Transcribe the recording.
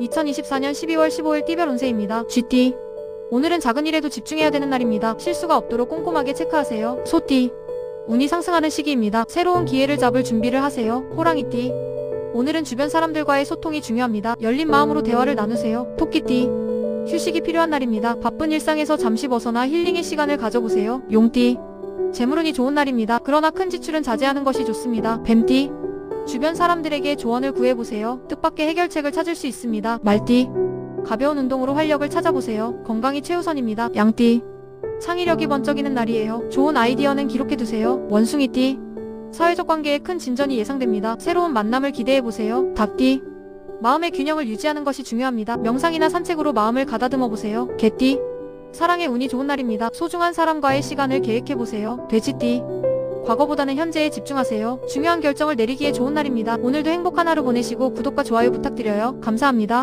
2024년 12월 15일 띠별 운세입니다. 쥐띠. 오늘은 작은 일에도 집중해야 되는 날입니다. 실수가 없도록 꼼꼼하게 체크하세요. 소띠. 운이 상승하는 시기입니다. 새로운 기회를 잡을 준비를 하세요. 호랑이띠. 오늘은 주변 사람들과의 소통이 중요합니다. 열린 마음으로 대화를 나누세요. 토끼띠. 휴식이 필요한 날입니다. 바쁜 일상에서 잠시 벗어나 힐링의 시간을 가져보세요. 용띠. 재물운이 좋은 날입니다. 그러나 큰 지출은 자제하는 것이 좋습니다. 뱀띠. 주변 사람들에게 조언을 구해보세요. 뜻밖의 해결책을 찾을 수 있습니다. 말띠. 가벼운 운동으로 활력을 찾아보세요. 건강이 최우선입니다. 양띠. 창의력이 번쩍이는 날이에요. 좋은 아이디어는 기록해두세요. 원숭이띠. 사회적 관계에 큰 진전이 예상됩니다. 새로운 만남을 기대해보세요. 닭띠. 마음의 균형을 유지하는 것이 중요합니다. 명상이나 산책으로 마음을 가다듬어 보세요. 개띠. 사랑의 운이 좋은 날입니다. 소중한 사람과의 시간을 계획해보세요. 돼지띠. 과거보다는 현재에 집중하세요. 중요한 결정을 내리기에 좋은 날입니다. 오늘도 행복한 하루 보내시고 구독과 좋아요 부탁드려요. 감사합니다.